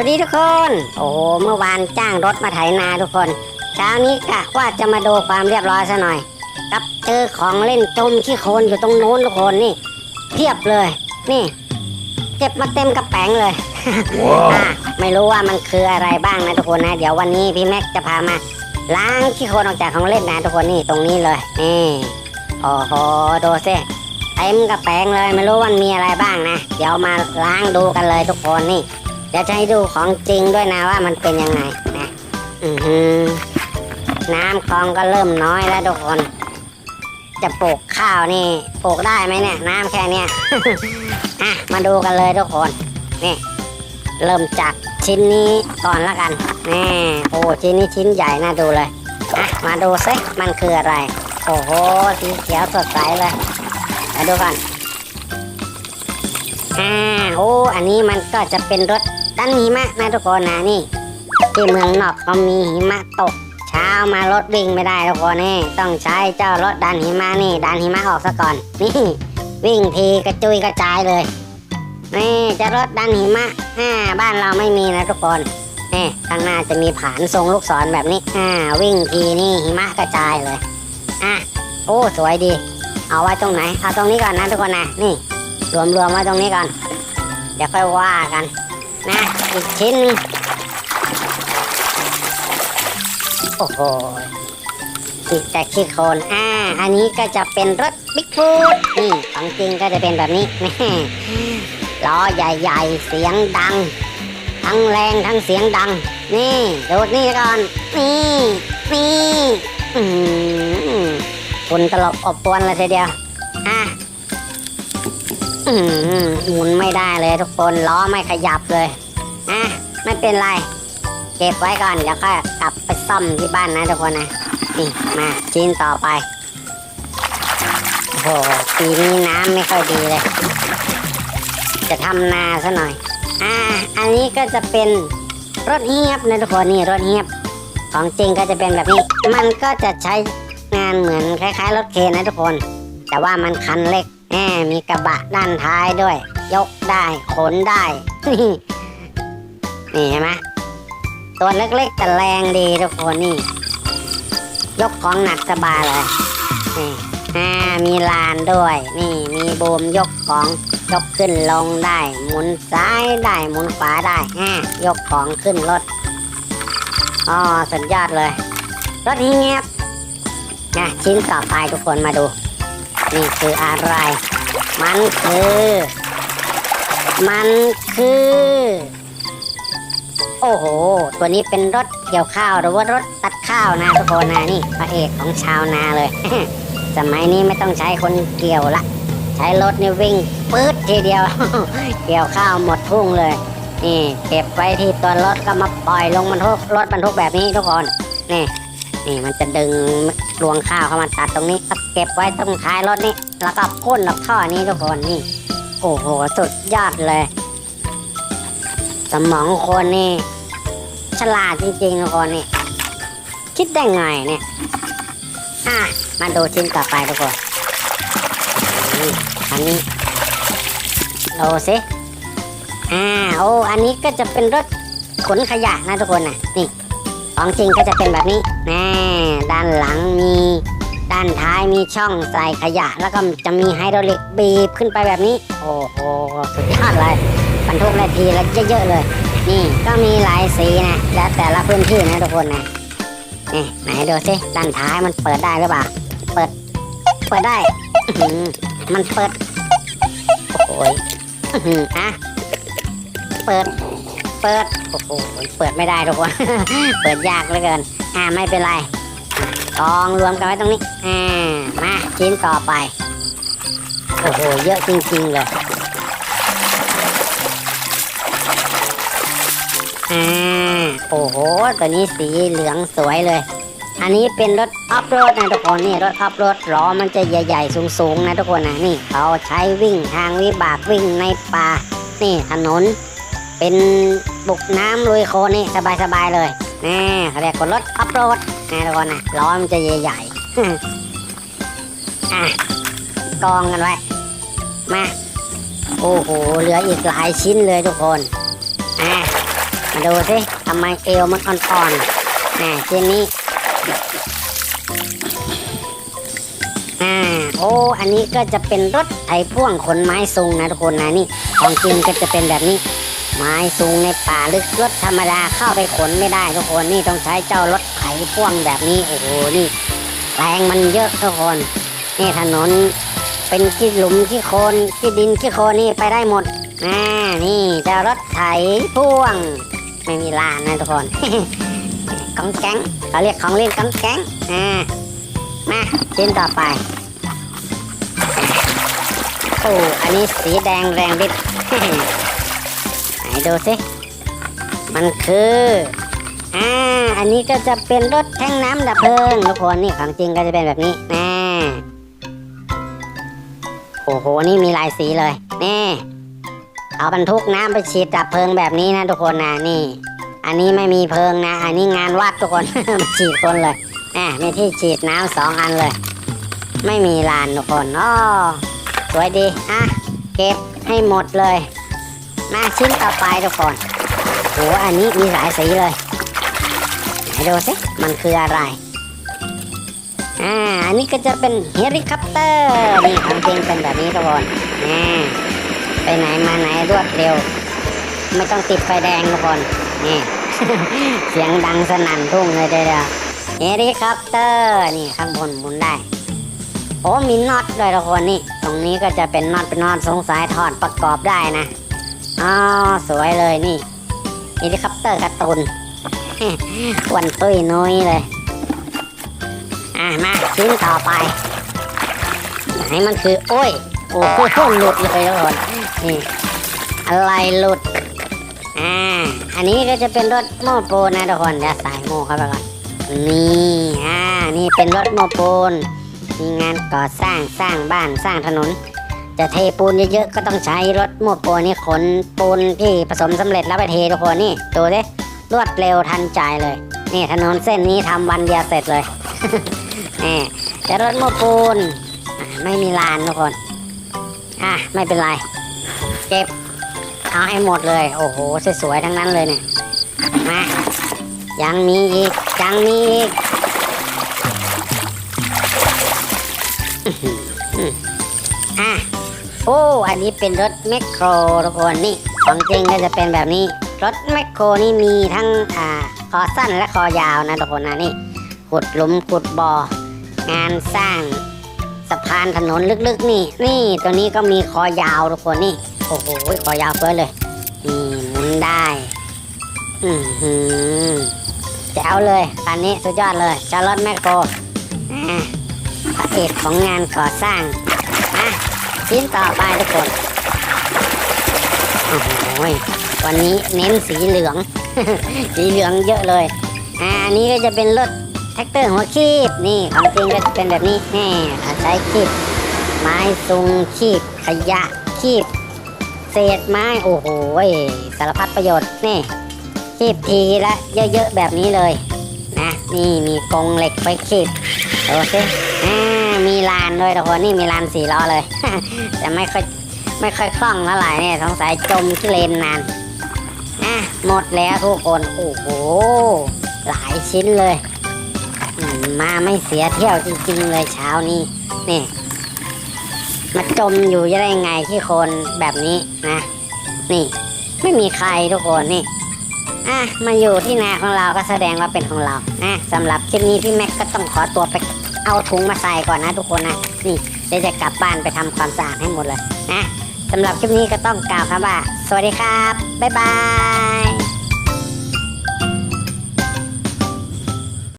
วัสดีทุกคน โอ้โหเมื่อวานจ้างรถมาไถนาทุกคน เช้านี้กะว่าจะมาดูความเรียบร้อยซะหน่อย กับเจอของเล่นจมขี้โคลนอยู่ตรงโน้นทุกคนนี่เพียบเลย นี่ เก็บมาเต็มกระแป้งเลยอะไม่รู้ว่ามันคืออะไรบ้างนะทุกคนนะ เดี๋ยววันนี้พี่แม็กจะพามา ล้างขี้โคลนออกจากของเล่นนะทุกคนนี่ตรงนี้เลย นี่โอ้โหดูสิเต็มกระแป้งเลยไม่รู้ว่ามันมีอะไรบ้างนะ เดี๋ยวมาล้างดูกันเลยทุกคนนี่ เดี๋ยวจะให้ดูของจริงด้วยนะว่ามันเป็นยังไงนะอือหือน้ำคลองก็เริ่มน้อยแล้วทุกคน จะปลูกข้าวนี่ปลูกได้ไหมเนี่ย น้ำแค่เนี้ยอะมาดูกันเลยทุกคนนี่เริ่มจากชิ้นนี้ก่อนละกันนี่โอ้ชิ้นนี้ชิ้นใหญ่น่าดูเลยอะมาดูซิมันคืออะไร โอ้โหสีเขียวสดใสเลยมาดูก่อนอ่าโอ้อันนี้มันก็จะเป็นรถ ดันหิมะนะทุกคนนะนี่ ที่เมืองนอกก็มีหิมะตก เช้ามารถวิ่งไม่ได้ทุกคนนี่ต้องใช้เจ้ารถดันหิมะนี่ ดันหิมะออกซะก่อน นี่ วิ่งทีกระจุยกระจายเลยนี่จะรถดันหิมะอ่าบ้านเราไม่มีนะทุกคนนี่ข้างหน้าจะมีผานทรงลูกศรแบบนี้อ่าวิ่งทีนี่หิมะกระจายเลยอะโอ้สวยดี เอาไว้ตรงไหนเอาตรงนี้ก่อนนะทุกคนนะนี่ รวมรวมๆไว้ตรงนี้ก่อน เดี๋ยวค่อยว่ากัน นะอีกชิ้นนึงโอ้โหอีกแต่ขี้โคลนอ่า อันนี้ก็จะเป็นรถบิ๊กฟูดนี่ของจริงก็จะเป็นแบบนี้แม่ล้อใหญ่ๆ เสียงดัง ทั้งแรงทั้งเสียงดัง นี่ดูดนี่ก่อน นี่นี่อืมคุณตลบอบปวนเลยทีเดียว หมุนไม่ได้เลยทุกคนล้อไม่ขยับเลยอะไม่เป็นไร เก็บไว้ก่อนเดี๋ยวก็กลับไปซ่อมที่บ้านนะทุกคนนะนี่มาชิ้นต่อไปโอ้โหปีนี้น้ำไม่ค่อยดีเลย จะทำนาซะหน่อย อ่า อันนี้ก็จะเป็นรถเฮียบนะทุกคนนี่รถเฮียบของจริงก็จะเป็นแบบนี้ มันก็จะใช้งานเหมือนคล้ายๆรถเคนนะทุกคน แต่ว่ามันคันเล็ก แหมมีกระบะด้านท้ายด้วย ยกได้ขนได้ นี่เห็นไหมตัวเล็กๆแต่แรงดีทุกคนนี่ ยกของหนักสบายเลย นี่อ่ามีลานด้วย นี่มีบูมยกของยกขึ้นลงได้ หมุนซ้ายได้หมุนขวาได้อ่ายกของขึ้นรถอ๋อสุดยอดเลย รถเงียบนะชิ้นต่อไปทุกคนมาดู นี่คืออะไร มันคือ มันคือ โอ้โห ตัวนี้เป็นรถเกี่ยวข้าวหรือว่ารถตัดข้าวนะทุกคนนะนี่พระเอกของชาวนาเลย สมัยนี้ไม่ต้องใช้คนเกี่ยวละ ใช้รถนี่วิ่งปื๊ดทีเดียว เกี่ยวข้าวหมดทุ่งเลย นี่เก็บไว้ที่ตัวรถก็มาปล่อยลงบรรทุกรถบรรทุกแบบนี้ทุกคนนี่ นี่มันจะดึงรวงข้าวเข้ามาตัดตรงนี้เก็บไว้ตรงท้ายรถนี่แล้วก็พ่นออกท่อนี้ทุกคนนี่ โอ้โหสุดยอดเลย สมองคนนี่ ฉลาดจริงๆทุกคนนี่ คิดได้ไงเนี่ยอะมาดูชิ้นต่อไปทุกคนอันนี้ดูสิอ่าโอ้อันนี้ก็จะเป็นรถขนขยะนะทุกคนนะนี่ ของจริงก็จะเป็นแบบนี้แน่ด้านหลังมี ด้านท้ายมีช่องใส่ขยะ แล้วก็จะมีไฮดรอลิกบีบขึ้นไปแบบนี้ โอ้โหสุดยอดเลยบรรทุกนาทีละเยอะๆเลย นี่ก็มีหลายสีนะ แล้วแต่ละพื้นที่นะทุกคนนะนี่ไหนดูสิด้านท้ายมันเปิดได้หรือเปล่า เปิด เปิดได้ มันเปิด โอ้โหอื้อหืออะเปิด เปิด โอ้โห เปิดไม่ได้ทุกคน เปิดยากเหลือเกิน อ่า ไม่เป็นไรกองรวมกันไว้ตรงนี้ อ่า มาชิ้นต่อไป โอ้โห เยอะจริงๆเลย อ่า โอ้โห ตัวนี้สีเหลืองสวยเลย อันนี้เป็นรถออฟโรดนะทุกคนนี่รถออฟโรดล้อมันจะใหญ่ๆ สูงๆ นะทุกคนนะนี่เขาใช้วิ่งทางวิบากวิ่งในป่า นี่ถนน เป็นบุกน้ำลุยโคลนนี่สบายๆเลยนี่เขาเรียกว่ารถออฟโรดนะทุกคนนะล้อมันจะใหญ่ๆอะกองกันไว้มาโอ้โหเหลืออีกหลายชิ้นเลยทุกคนอะมาดูสิทำไมเอวมันอ่อนๆแหมชิ้นนี้อ่าโอ้อันนี้ก็จะเป็นรถไถพ่วงขนไม้ซุงนะทุกคนนะนี่ของจริงก็จะเป็นแบบนี้ ไม้ซุงในป่าลึกรถธรรมดาเข้าไปขนไม่ได้ทุกคนนี่ต้องใช้เจ้ารถไถพ่วงแบบนี้โอ้โหนี่แรงมันเยอะทุกคนนี่ถนนเป็นขี้หลุมขี้โคลนขี้ดินขี้โคลนนี่ไปได้หมดอ่านี่เจ้ารถไถพ่วง ไม่มีลานนะทุกคนกองแก๊งเขาเรียกของเล่นกองแก๊งอ่ามาชิ้นต่อไปโอ้อันนี้สีแดงแรงดิบ ดูสิ มันคืออ่าอันนี้ก็จะเป็นรถแท่งน้ำดับเพลิงทุกคนนี่ของจริงก็จะเป็นแบบนี้แน่โอ้โหนี่มีหลายสีเลยนี่เอาบรรทุกน้ำไปฉีดดับเพลิงแบบนี้นะทุกคนนะนี่ อันนี้ไม่มีเพลิงนะ อันนี้งานวัดทุกคน มาฉีดคนเลยอะมีที่ฉีดน้ำสองอันเลย ไม่มีลานทุกคนอ๋อสวยดีอะเก็บให้หมดเลย มาชิ้นต่อไปทุกคนโหอันนี้มีหลายสีเลยไหนดูสิมันคืออะไรอ่าอันนี้ก็จะเป็นเฮลิคอปเตอร์นี่ของจริงเป็นแบบนี้ทุกคนอ่าไปไหนมาไหนรวดเร็ว ไม่ต้องติดไฟแดงทุกคนนี่เสียงดังสนั่นทุ่งเลยเดียวเฮลิคอปเตอร์นี่ข้างบนหมุนได้โอ้มีน็อตด้วยทุกคนนี่ ตรงนี้ก็จะเป็นน็อตเป็นน็อตสงสัยถอดประกอบได้นะ อ๋อสวยเลยนี่เฮลิคอปเตอร์การ์ตูนวันตุ้ยนุ้ยเลย อะมาชิ้นต่อไปไหนมันคือ โอ้ย โอ้โหหลุดเลยทุกคนนี่อะไรหลุด อ่า อันนี้ก็จะเป็นรถโม้ปูนนะทุกคนเดี๋ยวใส่โม่เข้าไปก่อน นี่ อ่า นี่เป็นรถโม้ปูนมีงานก่อสร้างสร้างบ้านสร้างถนน จะเทปูนเยอะๆก็ต้องใช้รถโม้ปูนนี่ขนปูนที่ผสมสำเร็จแล้วไปเททุกคนนี่ดูสิรวดเร็วทันใจเลย นี่ถนนเส้นนี้ทำวันเดียวเสร็จเลยนี่แต่รถโม้ปูนไม่มีลานทุกคนอะไม่เป็นไรเก็บเอาให้หมดเลย โอ้โหสวยๆทั้งนั้นเลยเนี่ยมายังมีอีกยังมีอีก โอ้ อันนี้เป็นรถแมคโครทุกคนนี่ของจริงก็จะเป็นแบบนี้ รถแมคโครนี่มีทั้งอ่าคอสั้นและคอยาวนะทุกคนนะนี่ขุดหลุมขุดบ่องานสร้างสะพานถนนลึกๆ นี่ นี่ตัวนี้ก็มีคอยาวทุกคนนี่โอ้โหคอยาวเฟ้อเลยนี่หมุนได้อือหือแจ๋วเลยคันนี้สุดยอดเลยจารถแมคโครอ่าพระเอกของงานก่อสร้างอะ ชิ้นต่อไปทุกคน โอ้โหวันนี้เน้นสีเหลือง สีเหลืองเยอะเลย อ่าอันนี้ก็จะเป็นรถแท็กเตอร์หัวคีบนี่ของจริงก็จะเป็นแบบนี้แน่ใช้คีบไม้ซุงคีบขยะคีบ เศษไม้โอ้โหสารพัดประโยชน์นี่คีบทีละเยอะๆแบบนี้เลยนะนี่มีกรงเหล็กไว้คีบ โอเคอ่ามีลานด้วยทุกคนนี่มีลานสี่ล้อเลย แต่ไม่ค่อยไม่ค่อยคล่องเท่าไหร่เนี่ยสงสัยจมที่เลนนานอะหมดแล้วทุกคนโอ้โหหลายชิ้นเลย มาไม่เสียเที่ยวจริง ๆ เลยเช้านี้นี่มาจมอยู่ได้ยังไงที่คนแบบนี้นะ นี่ ไม่มีใครทุกคนนี่อะมาอยู่ที่นาของเราก็แสดงว่าเป็นของเรานะสำหรับคลิปนี้พี่แม็กก็ต้องขอตัวไป เอาถุงมาใส่ก่อนนะทุกคนนะนี่เดี๋ยวจะกลับบ้านไปทำความสะอาดให้หมดเลยนะสำหรับคลิปนี้ก็ต้องกล่าวคำว่า สวัสดีครับ บ๊ายบาย